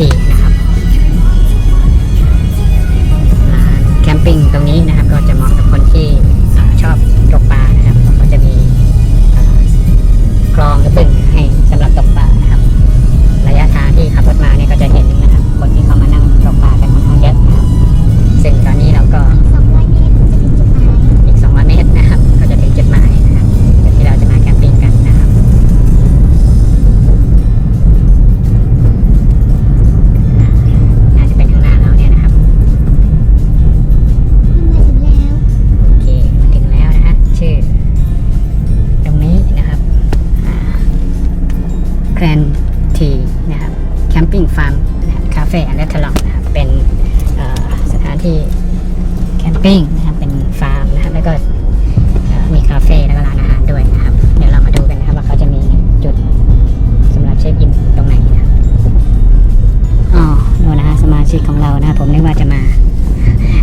kasih. เป็นสถานที่แคมปิ้งนะครับเป็นฟาร์มนะครับแล้วก็มีคาเฟ่แล้วก็ร้านอาหารด้วยนะครับ เดี๋ยวเรามาดูกันนะครับว่าเขาจะมีจุดสำหรับเช็คอินตรงไหนนะครับอ๋อดูนะฮะสมาชิกของเรานะครับผมนึกว่าจะมา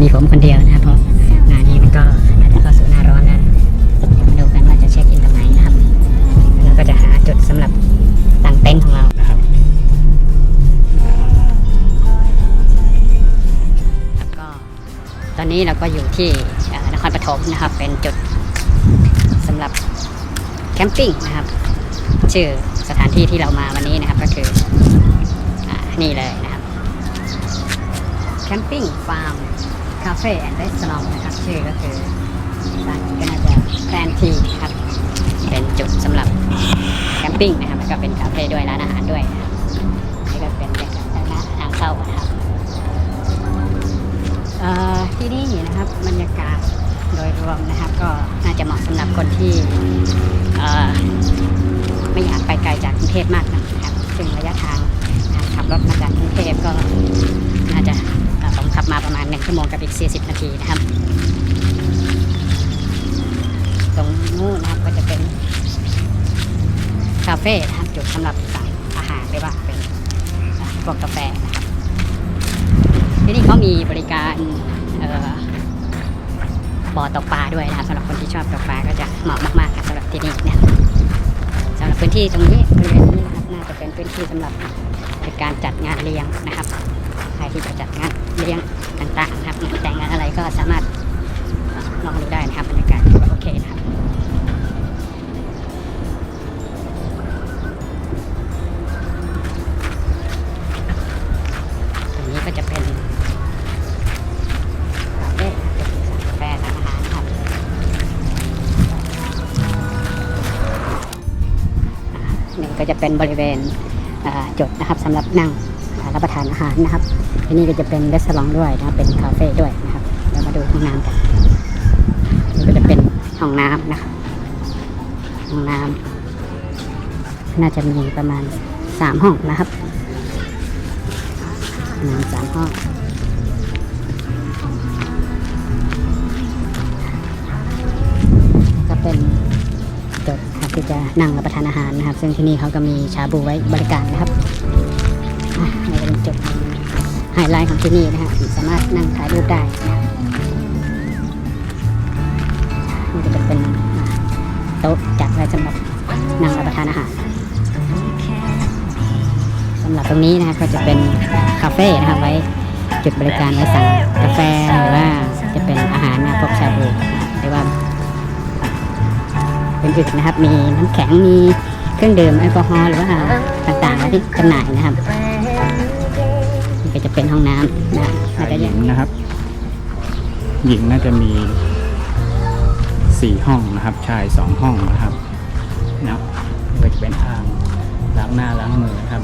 มีผมคนเดียวนะครับเพราะงานนี้มันก็น่าจะเข้าสู่หน้าร้อนแล้วเดี๋ยวมาดูกันว่าจะเช็คอินตรงไหนนะครับแล้วก็จะหาจุดสำหรับตั้งเต็นท์ของเรา นี้เราก็อยู่ที่นครปฐมนะครับ เป็นจุดสำหรับแคมปิ้งนะครับ ชื่อสถานที่ที่เรามาวันนี้นะครับก็คืออนี่เลยนะครับแคมปิ้งฟาร์มคาเฟ่แอนด์รีสอร์ทนะครับชื่อก็คือร้านก็น่าจะแกรนทีครับ เป็นจุดสำหรับแคมปิ้งนะครับแล้วก็เป็นคาเฟ่ด้วยร้านอาหารด้วยนะครับ รวมนะครับ ก็น่าจะเหมาะสำหรับคนที่ไม่อยากไปไกลจากกรุงเทพมากนะครับ ซึ่งระยะทางการขับรถมาจากกรุงเทพก็น่าจะเอ่อผมขับมาประมาณ1ชั่วโมงกับอีก 40 นาทีนะครับ ตรงนู้นนะครับก็จะเป็นคาเฟ่นะครับจุดสำหรับสั่งอาหารหรือว่าเป็นพวกกาแฟนะครับที่นี่เขามีบริการ บ่อตกปลาด้วยนะครับสำหรับคนที่ชอบตกปลาก็จะเหมาะมากๆครับสำหรับที่นี่นะครับสำหรับพื้นที่ตรงนี้บริเวณนี้นะครับน่าจะเป็นพื้นที่สำหรับในการจัดงานเลี้ยงนะครับใครที่จะจัดงานเลี้ยงต่างๆนะครับแต่งงานอะไรก็สามารถลองดูได้นะครับบรรยากาศโอเคนะครับ เป็นบริเวณจุดนะครับสำหรับนั่งรับประทานอาหารนะครับที่นี่ก็จะเป็นรีสอร์ทด้วยนะครับเป็นคาเฟ่ด้วยนะครับเดี๋ยวมาดูห้องน้ำกันนี่ก็จะเป็นห้องน้ำนะครับห้องน้ำน่าจะมีประมาณสามห้องนะครับหนึ่งสามห้องก็เป็นจุด ที่จะนั่งรับประทานอาหารนะครับ ซึ่งที่นี่เขาก็มีชาบูไว้บริการนะครับอะนี่เป็นจุดไฮไลท์ของที่นี่นะฮะสามารถนั่งถ่ายรูปได้นะครับนี่จะเป็นโต๊ะจัดไว้สำหรับนั่งรับประทานอาหารสำหรับตรงนี้นะครับก็จะเป็นคาเฟ่นะครับไว้จุดบริการไว้สั่งกาแฟหรือว่าจะเป็นอาหารนะพวกชาบูนะครับหรือว่า อื่นๆนะครับ มีน้ำแข็งมีเครื่องดื่มแอลกอฮอล์หรือว่าต่างๆที่จำหน่ายนะครับนี่ก็จะเป็นห้องน้ำนะแล้วก็หญิงนะครับ หญิงน่าจะมีสี่ห้องนะครับ ชายสองห้องนะครับนะก็จะเป็นอ่างล้างหน้าล้างมือนะครับ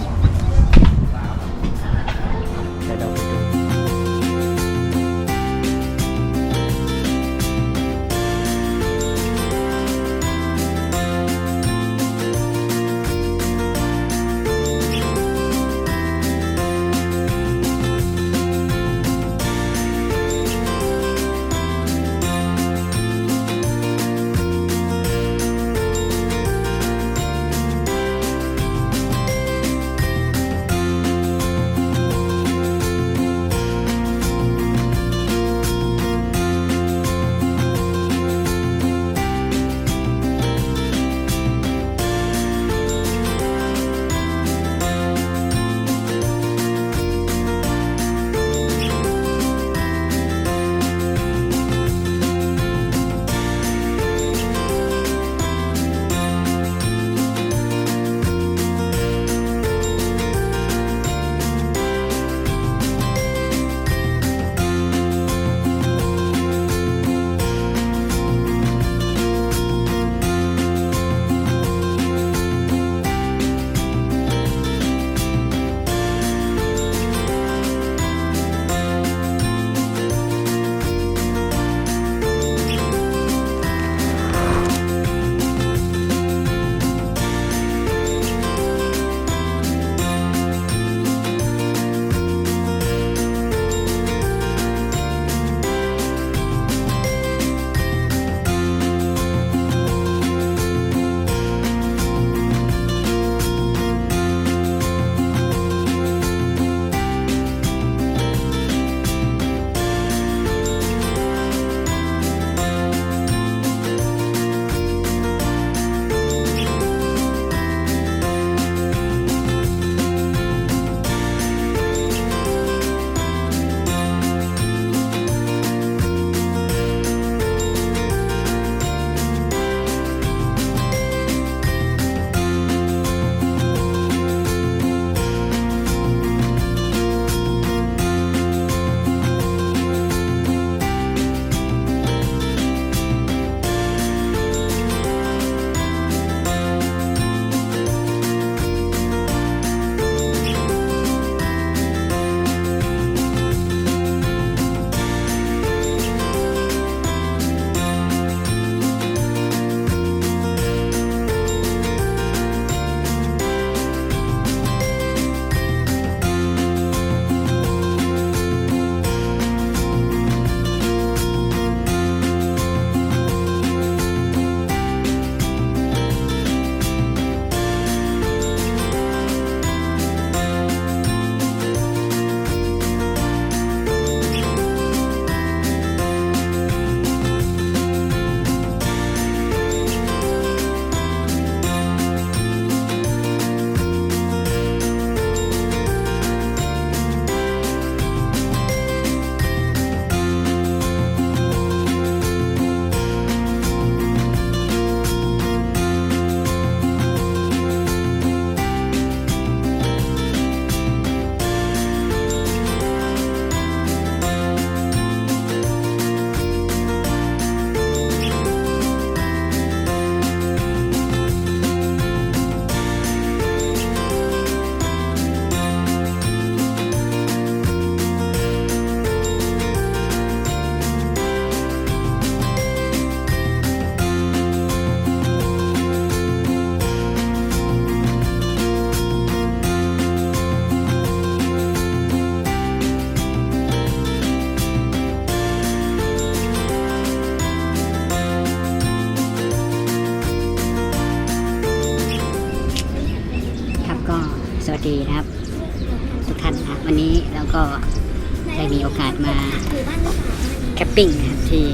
ปิ้งนะครับที่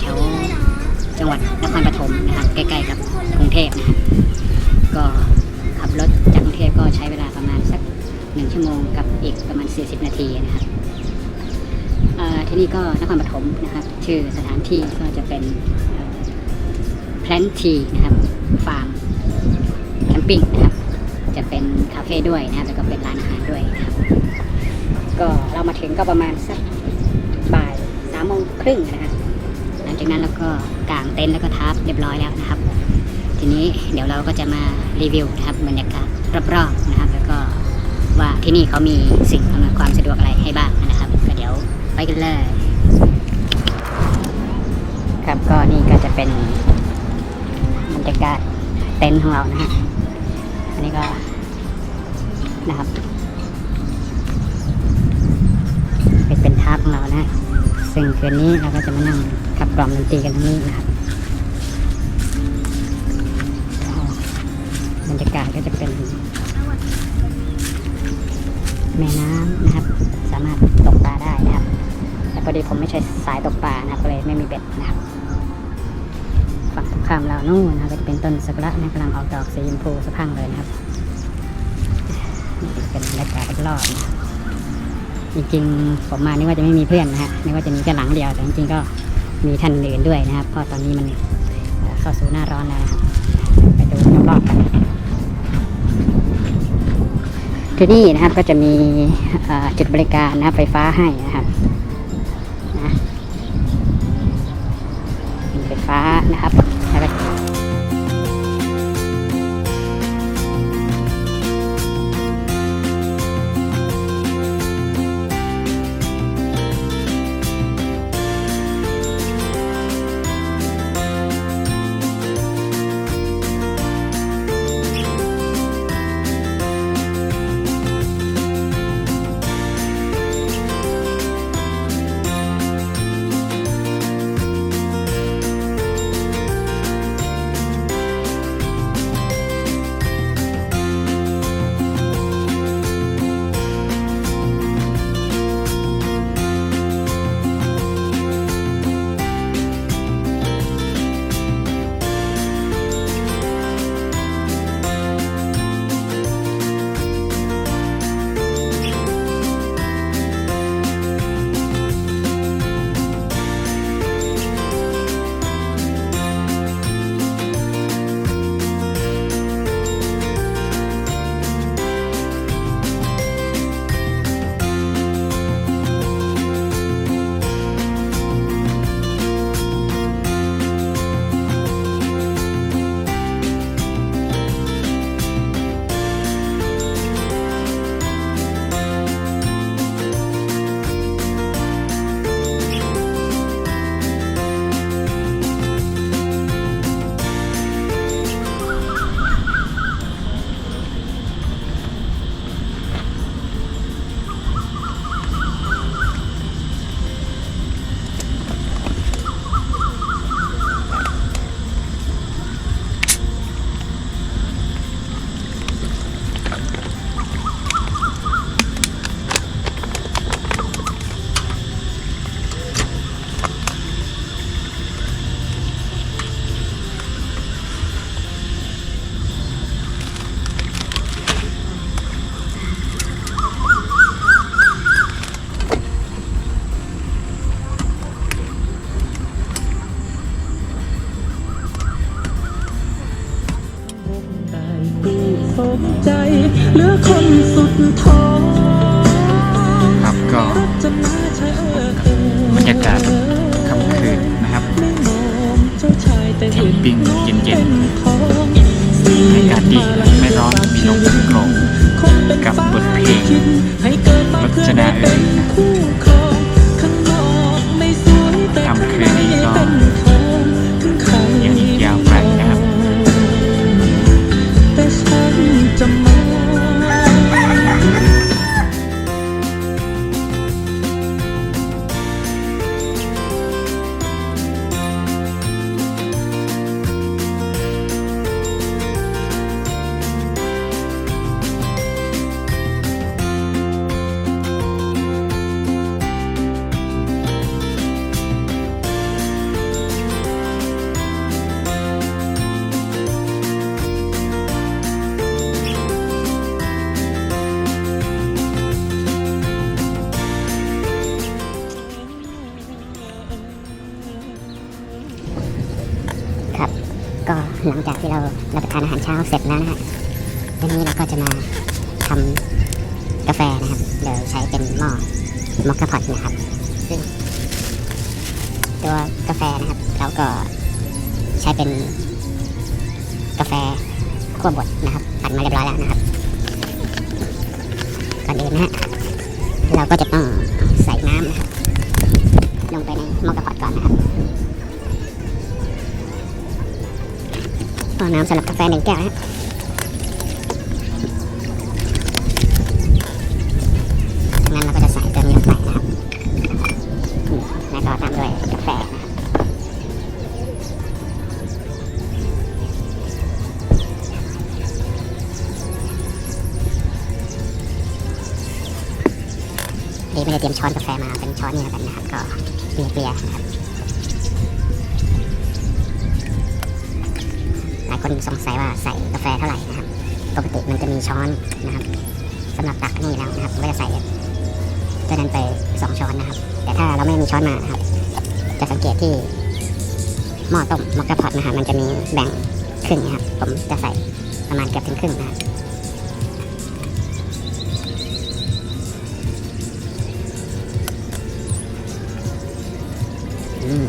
แถวจังหวัดนครปฐมนะครับใกล้ๆกับกรุงเทพนะครับก็ขับรถจากกรุงเทพก็ใช้เวลาประมาณสักหนึ่งชั่วโมงกับอีกประมาณ 40 นาทีนะครับที่นี่ก็นครปฐมนะครับ ชื่อสถานที่ก็จะเป็นแพลนทีนะครับฟาร์มแคมปิ้งนะครับจะเป็นคาเฟ่ด้วยนะครับแล้วก็เป็นร้านอาหารด้วยนะครับ ก็เรามาถึงก็ประมาณสักายสามโมงครึ่งนะครับหลังจากนั้นเราก็กางเต็นท์แล้วก็ทับเรียบร้อยแล้วนะครับ ทีนี้เดี๋ยวเราก็จะมารีวิวนะครับบรรยากาศรอบๆนะครับ แล้วก็ว่าที่นี่เขามีสิ่งอำนวยความสะดวกอะไรให้บ้างนะครับ ก็เดี๋ยวไปกันเลยครับก็นี่ก็จะเป็นบรรยากาศเต็นท์ของเรานะฮะอันนี้ก็นะครับ เป็นเป็นทาร์ปของเรานะึ่งคืนนี้เราก็จะมานั่งขับกล่อมดนตรีกันตรงนี้นะครับบรรยากาศก็จะเป็นแม่น้ำนะครับ สามารถตกปลาได้นะครับ แต่พอดีผมไม่ใช่สายตกปลานะครับก็เลยไม่มีเบ็ดนะครับ ฝั่งตรงข้ามเรานู่นนะครับก็จะเป็นต้นซากุระนะกำลังออกดอกสีชมพูสะพังเลยนะครับนี่เป็นบรรยากาศรอบนะครับ จริงๆผมมานึกว่าจะไม่มีเพื่อนนะฮะนึกว่าจะมีแค่หลังเดียวแต่จริงๆก็มีท่านอื่นด้วยนะครับเพราะตอนนี้มันเข้าสู่หน้าร้อนแล้วนะครับไปดูรอบๆกันที่นี่นะครับก็จะมีจุดบริการนะครับไฟฟ้าให้นะครับนะมีไฟฟ้านะครับ ครับก็บรรยากาศค่ำคืนนะครับชายแคมปิ้งเย็นๆป็ขอากาศดีไม่ร้อนมีลมโกรกคงเป็นกับบทเพลงฟ้าลิขิตให้เกิดมารัเพื่อชได้ดาเอ๋ยนะ ก็หลังจากที่เรารับประทานอาหารเช้าเสร็จแล้วนะฮะทีนี้เราก็จะมาทำกาแฟนะครับโดยใช้เป็นหม้อมอคคาพอตนะครับ ซึ่ง ตัวกาแฟนะครับเราก็ใช้เป็น กาแฟคั่วบดนะครับปั่นมาเรียบร้อยแล้วนะครับ ก่อนอื่นนะฮะเราก็จะต้องใส่น้ำนะครับลงไปในหม้อกระพอดก่อนนะครับ ก็น้ำสำหรับกาแฟหนึ่งแก้วนะฮะจากนั้นเราก็จะใส่เตัวนี้ลงไปนะครับแล้วก็ตามด้วยกาแฟนะครับดีไม่ได้เตรียมช้อนกาแฟมาเป็นช้อนนี้แล้วกันนะครับก็เกลี่ยๆนะครับ คนสงสัยว่าใส่กาแฟเท่าไหร่นะครับ ปกติมันจะมีช้อนนะครับสำหรับตักนี่แล้วนะครับผมก็จะใส่ตัวนั้นไปสองช้อนนะครับ แต่ถ้าเราไม่มีช้อนมานะครับ จะสังเกตที่หม้อต้มหม้อกระพอดนะครับมันจะมีแบ่งครึ่งนะครับ ผมจะใส่ประมาณเกือบถึงครึ่งนะครับอืม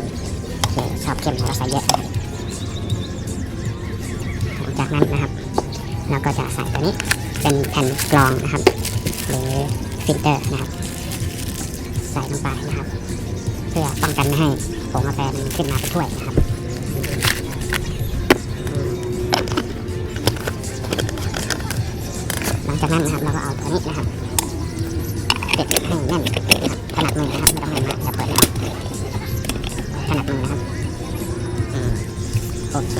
โอเคชอบเข้มเราใส่เยอะ แผ่นกรองนะครับหรือฟิลเตอร์นะครับ ใส่ลงไปนะครับ เพื่อป้องกันไม่ให้ผงกาแฟมันขึ้นมาเป็นถ้วยนะครับหลังจากนั้นนะครับเราก็เอาตัวนี้นะครับติดให้แน่นนะถนัดมือนะครับไม่ต้องแน่นมากจะเปิดนะถนัดมือนะครับอโอเค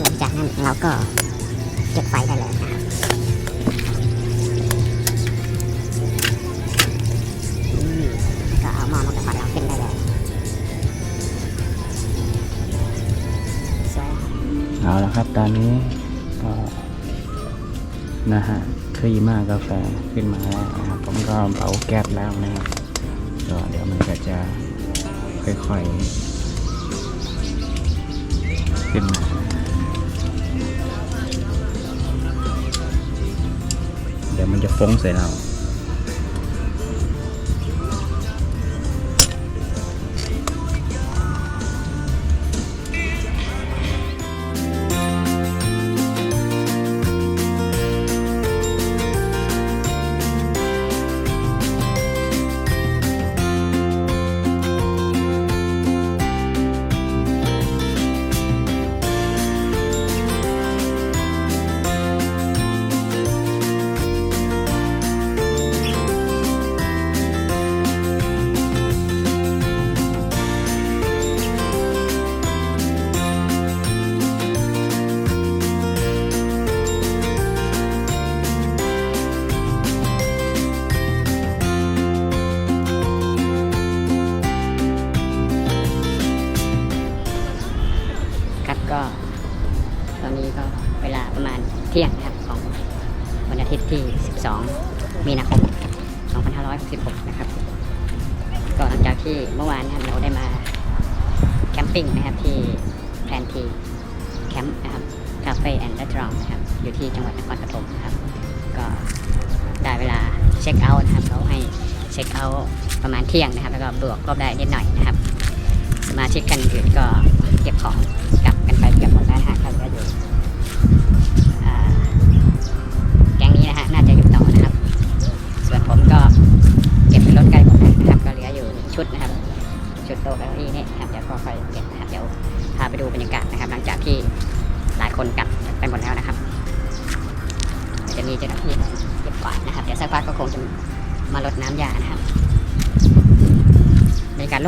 หลังจากนั้นเราก็จุดไฟได้เลยนะครับ ตอนนี้ก็นะฮะครีมากาแฟขึ้นมาแล้วนะครับผมก็เบาแก๊สแล้วนะครับก็เดี๋ยวมันก็จะค่อยๆขึ้นมาเดี๋ยวมันจะฟ้งใส่เรา บแล้วก็บวกลบได้นิดหน่อยนะครับ สมาชิกกันอื่นก็เก็บของ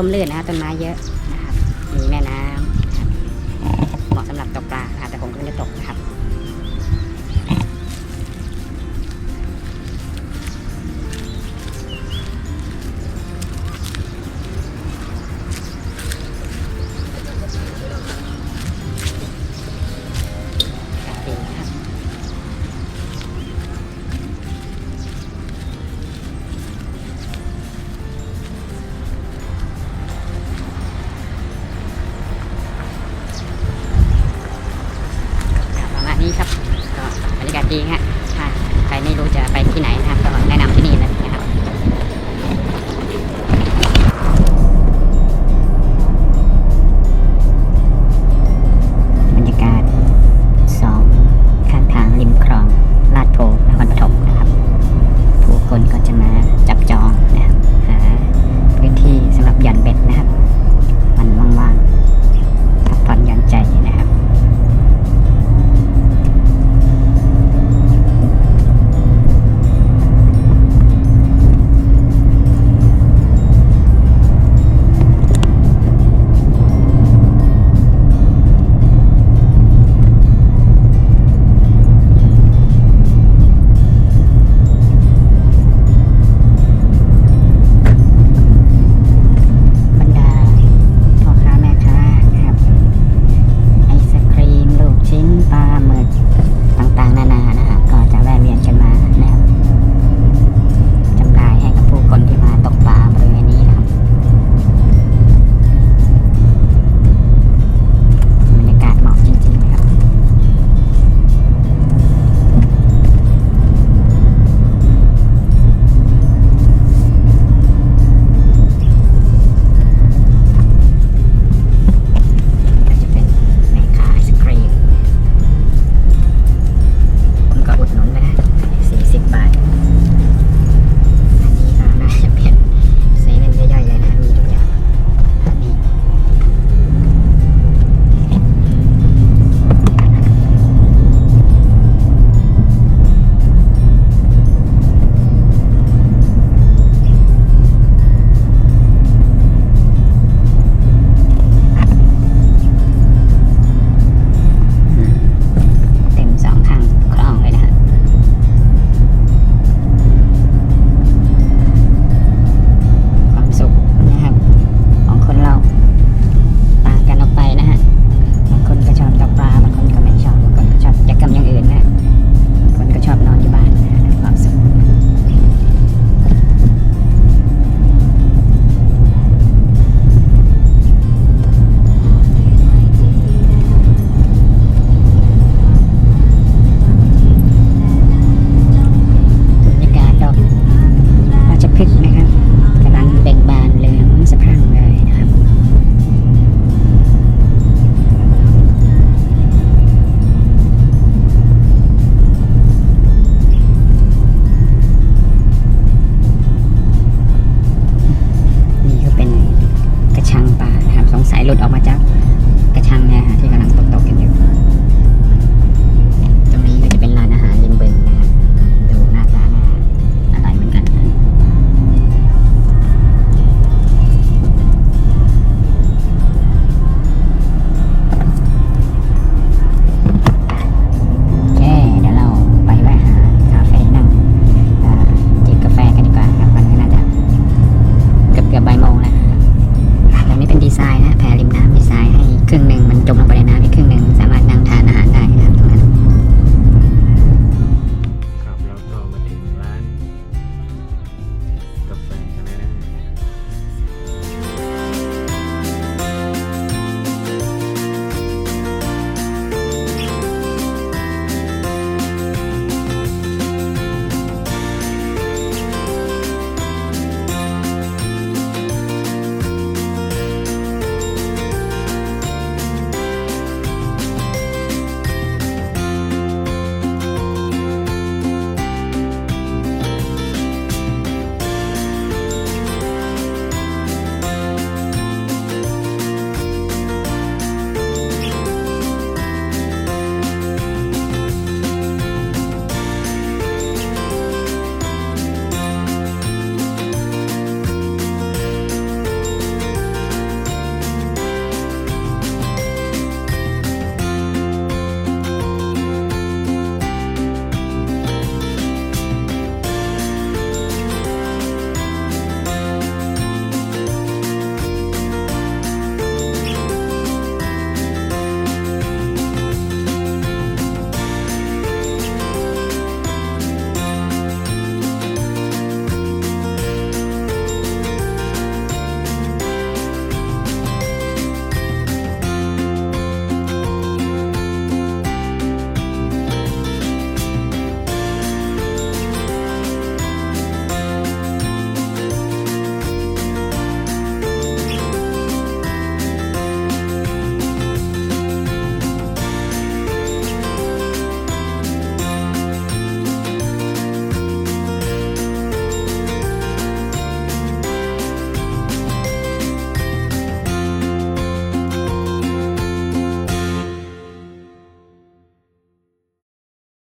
มลื่นนะต้นไม้เยอะ